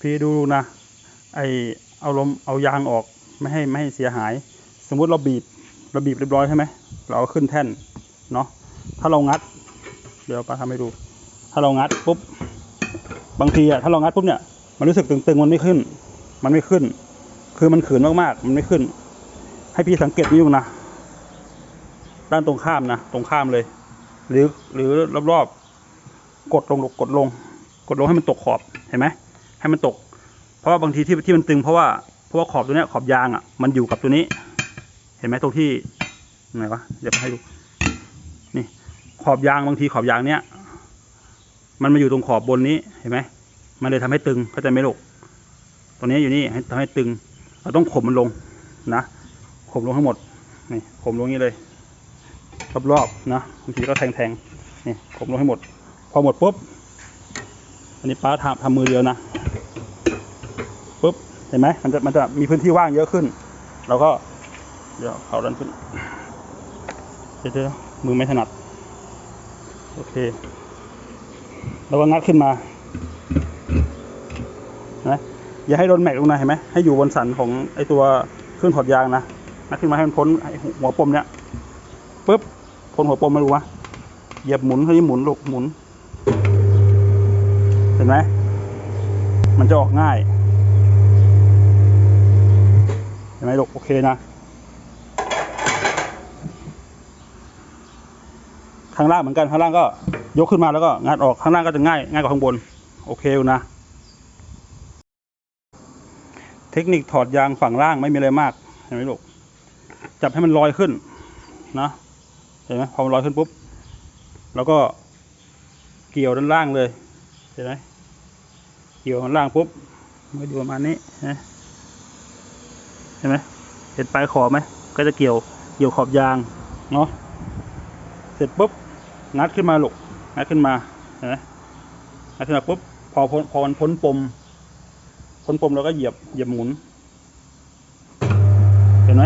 พี่ดูนะ ไอเอาลมเอายางออกไม่ให้ไม่ให้เสียหาย สมมุติเราบีบเราบีบเรียบร้อยใช่ไหมเราขึ้นแท่นเนาะถ้าเรางัด เดี๋ยวป้าทำให้ดู ถ้าเรางัดปุ๊บบางทีอะถ้าเรางัดปุ๊บเนี่ยมันรู้สึกตึงๆมันไม่ขึ้น มันไม่ขึ้น คือมันขืนมากๆ มันไม่ขึ้น ให้พี่สังเกตนิดนึงนะด้านตรงข้ามนะตรงข้ามเลย หรือหรือรอบๆกดลงกดลง กดลงให้มันตกขอบเห็นไหม ให้มันตก เพราะว่าบางทีที่ที่มันตึงเพราะว่าเพราะว่าขอบตัวเนี้ยขอบยางอะ มันอยู่กับตัวนี้ เห็นไหมตรงที่ไหนวะเดี๋ยวให้ดูนี่ขอบยางบางทีขอบยางเนี้ยมันมาอยู่ตรงขอบบนนี้เห็นไหมมันเลยทำให้ตึงเข้าใจไหมลูกตัวนี้อยู่นี่ให้ทำให้ตึง เราต้องข่มมันลงนะข่มลงทั้งหมดนี่ข่มลงอย่างนี้เลยรอบๆนะบางทีก็แทงๆนี่ข่มลงให้หมด พอหมดปุ๊บอันนี้ป้าทำทำมือเดียวนะ เห็นไหมมันจะมันจะมีพื้นที่ว่างเยอะขึ้น เราก็ เดี๋ยวเขาดันขึ้นเดี๋ยวเดี๋ยวมือไม่ถนัด โอเคเราก็งัดขึ้นมานะอย่าให้โดนแม็กลงนะเห็นไหมให้อยู่บนสันของไอตัวเครื่องถอดยางนะงัดขึ้นมาให้มันพ้นหัวปมเนี้ยปุ๊บพ้นหัวปมมาดูวะเหยียบหมุนเขาที่หมุนลูกหมุน เห็นไหมมันจะออกง่าย เห็นไหมลูก โอเคนะ ข้างล่างเหมือนกันข้างล่างก็ยกขึ้นมาแล้วก็งัดออกข้างล่างก็จะง่ายง่ายกว่าข้างบน โอเคอยู่นะ เทคนิคถอดยางฝั่งล่างไม่มีอะไรมากเห็นไหมลูกจับให้มันลอยขึ้นนะเห็นไหมพอมันลอยขึ้นปุ๊บแล้วก็เกี่ยวด้านล่างเลยเห็นไหมเกี่ยวด้านล่างปุ๊บมันก็อยู่ประมาณนี้นะเห็นไหม เห็นปลายขอบไหมก็จะเกี่ยวเกี่ยวขอบยางเนาะเสร็จปุ๊บงัดขึ้นมาลูกงัดขึ้นมาเห็นไหมงัดขึ้นมาปุ๊บพอพ้นพอมันพ้นปมพ้นปมเราก็เหยียบเหยียบหมุน เห็นไหม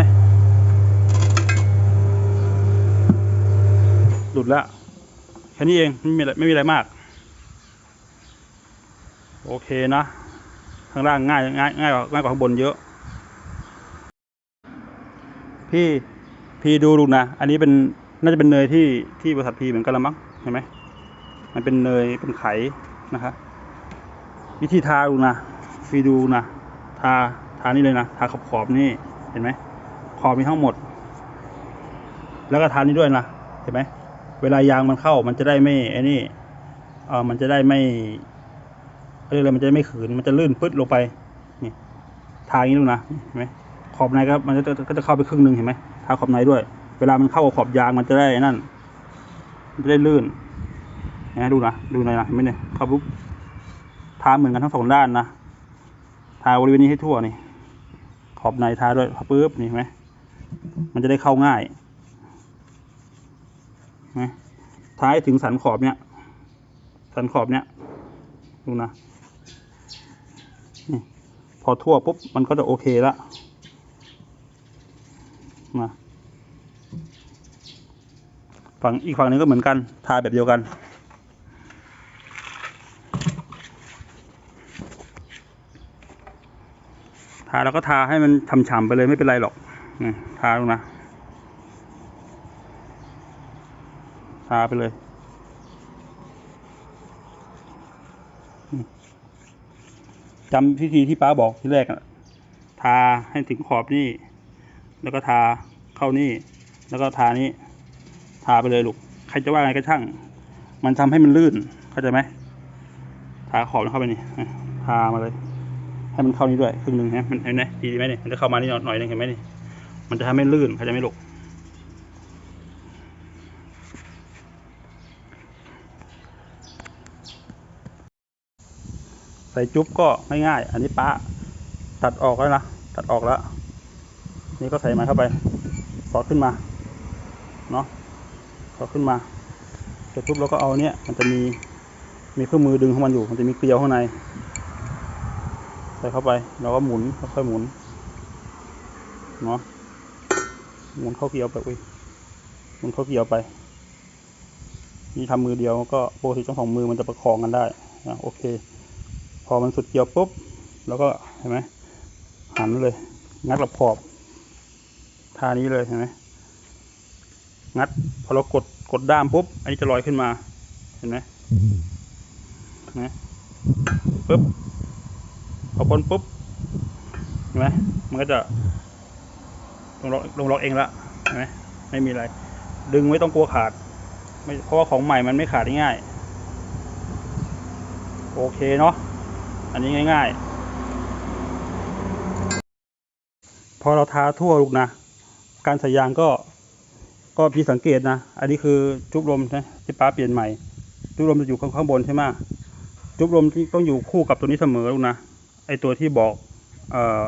หลุดแล้วแค่นี้เองไม่มีอะไรไม่มีอะไรมาก โอเคนะข้างล่างง่ายง่ายง่ายกว่าง่ายกว่าข้างบนเยอะ พี่พี่ดูลูนะ อันนี้เป็นน่าจะเป็นเนยที่ที่บริษัทพีเหมือนกันละมั้งเห็นไหมมันเป็นเนยเป็นไขนะคะวิธีทาดูนะพี่ดูนะทาทานี่เลยนะทาขอบขอบนี่เห็นไหมขอบมีทั้งหมด แล้วก็ทานี่ด้วยนะเห็นไหมเวลายางมันเข้ามันจะได้ไม่ไอ้นี่เออมันจะได้ไม่เขาเรียกอะไรมันจะไม่ขืนมันจะลื่นปึ๊ดลงไปนี่ทาอย่างนี้ดูนะเห็นไหม ขอบในก็มันจะก็จะเข้าไปครึ่งหนึ่งเห็นไหมทาขอบในด้วย เวลามันเข้ากับขอบยางมันจะได้นั่นมันจะได้ลื่นนะดูนะดูในอยนะเห็นไหมเนี่ยเข้าปุ๊บทาเหมือนกันทั้งสองด้านนะทาบริเวณนี้ให้ทั่วนี่ขอบในทาด้วยปุ๊บนี่เห็นไหมมันจะได้เข้าง่ายนไหมทาให้ถึงสันขอบเนี้ยสันขอบเนี้ยดูนะนี่พอทั่วปุ๊บมันก็จะโอเคละ มาฝั่งอีกฝั่งหนึงก็เหมือนกันทาแบบเดียวกัน ทาแล้วก็ทาให้มันฉ่ำๆไปเลยไม่เป็นไรหรอกทาลงนะ ทาไปเลยจำพิธีที่ป้าบอกที่แรกอะทาให้ถึงขอบนี่ แล้วก็ทาเข้านี่ แล้วก็ทานี้ ทาไปเลยลูก ใครจะว่าไงก็ช่าง มันทำให้มันลื่น เข้าใจไหม ทาขอบเข้าไปนี่ ทามาเลย ให้มันเข้านี้ด้วยครึ่งหนึ่งฮะมันเห็นไหมดีไหมเนี่ย มันจะเข้ามานี่หน่อยหนึงเห็นไหมนี่ มันจะทำให้ลื่น เข้าใจไหมลูกใส่จุ๊บก็ง่ายๆ อันนี้ป้าตัดออกแล้วนะ ตัดออกแล้ว นี่ก็ใส่ไม้เข้าไปสอดขึ้นมาเนาะสอดขึ้นมาเสร็จปุ๊บเราก็เอาเนี้ยมันจะมีมีเครื่องมือดึงของมันอยู่ มันจะมีเกลียวข้างใน ใส่เข้าไป เราก็หมุนค่อยๆหมุนเนาะหมุนเข้าเกลียวไปอุ้ยหมุนเข้าเกลียวไปนี่ทำมือเดียวก็โปกติต้องสองมือมันจะประคองกันได้นะโอเค พอมันสุดเกลียวปุ๊บ แล้วก็เห็นไหมหันเลย งัดกับขอบ ท่านี้เลยเห็นไหมงัดพอเรากดกดด้ามปุ๊บอันนี้จะลอยขึ้นมา เห็นไหมเห็นไหมปุ๊บพอพ้นปุ๊บเห็นไหมมันก็จะลงล็อกลงล็อกเองละเห็นไหมไม่มีอะไร ดึงไม่ต้องกลัวขาดไม่เพราะว่าของใหม่มันไม่ขาดง่ายๆโอเคเนาะอันนี้ง่าย ๆ พอเราทาทั่วลูกนะ การใส่ยางก็ก็พี่สังเกตนะ อันนี้คือจุบลมนะที่ป้าเปลี่ยนใหม่ จุบลมจะอยู่ข้างางบนใช่ไหมจุบลมที่ต้องอยู่คู่กับตัวนี้เสมอลูกนะ ไอตัวที่บอกเอ่อ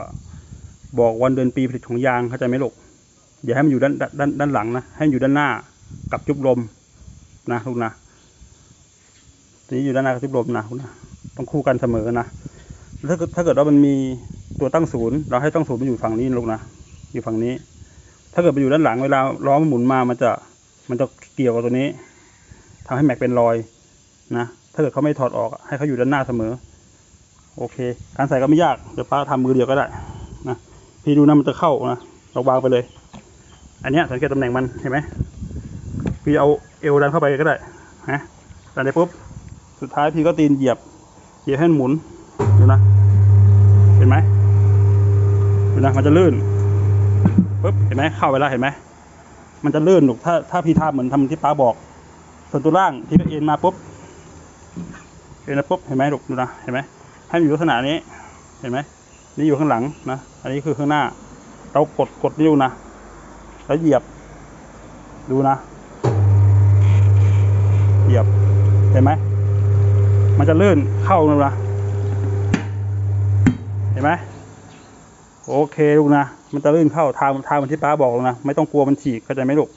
บอกวันเดือนปีผลิตของยางเข้าใจไหมลูกอย่าให้มันอยู่ด้านด้านด้านหลังนะ ให้มันอยู่ด้านหน้ากับจุบลมนะลูกนะตัวนี้อยู่ด้านหน้ากับจุบลมนะลูกนะ ต้องคู่กันเสมอนะ ถ้าเกิดถ้าเกิดว่ามันมีตัวตั้งศูนย์ เราให้ตั้งศูนย์มันอยู่ฝั่งนี้ลูกนะ อยู่ฝั่งนี้ ถ้าเกิดไปอยู่ด้านหลังเวลาล้อมันหมุนมามันจะมันจะเกี่ยวกับตัวนี้ทำให้แม็กเป็นรอยนะถ้าเกิดเขาไม่ถอดออกให้เขาอยู่ด้านหน้าเสมอ โอเค การใส่ก็ไม่ยากเดี๋ยวป้าทำมือเดียวก็ได้นะพี่ดูนะมันจะเข้านะเราวางไปเลย อันนี้สังเกตตำแหน่งมันเห็นไหมพี่เอาเอวดันเข้าไปก็ได้นะดันได้ปุ๊บสุดท้ายพี่ก็ตีนเหยียบเหยียบให้มันหมุนดูนะเห็นไหมดูนะมันจะลื่น ปุ๊บเห็นไหมเข้าไปแล้วเห็นไหมมันจะลื่นหนุกถ้าถ้าพี่ทำเหมือนทำที่ป้าบอก ส่วนตัวล่างพี่เอ็นมาปุ๊บเอ็นมาปุ๊บเห็นไหมลูกดูนะเห็นไหมให้มันอยู่ลักษณะนี้ เห็นไหมนี่อยู่ข้างหลังนะอันนี้คือข้างหน้า เรากดกดนิ้วนะแล้วเหยียบ ดูนะ เหยียบเห็นไหมมันจะลื่นเข้านะเห็นไหมโอเคลูกนะ มันจะลื่นเข้าทางทางเหมือนที่ป้าบอกนะไม่ต้องกลัวมันฉีกเข้าใจไหมลูก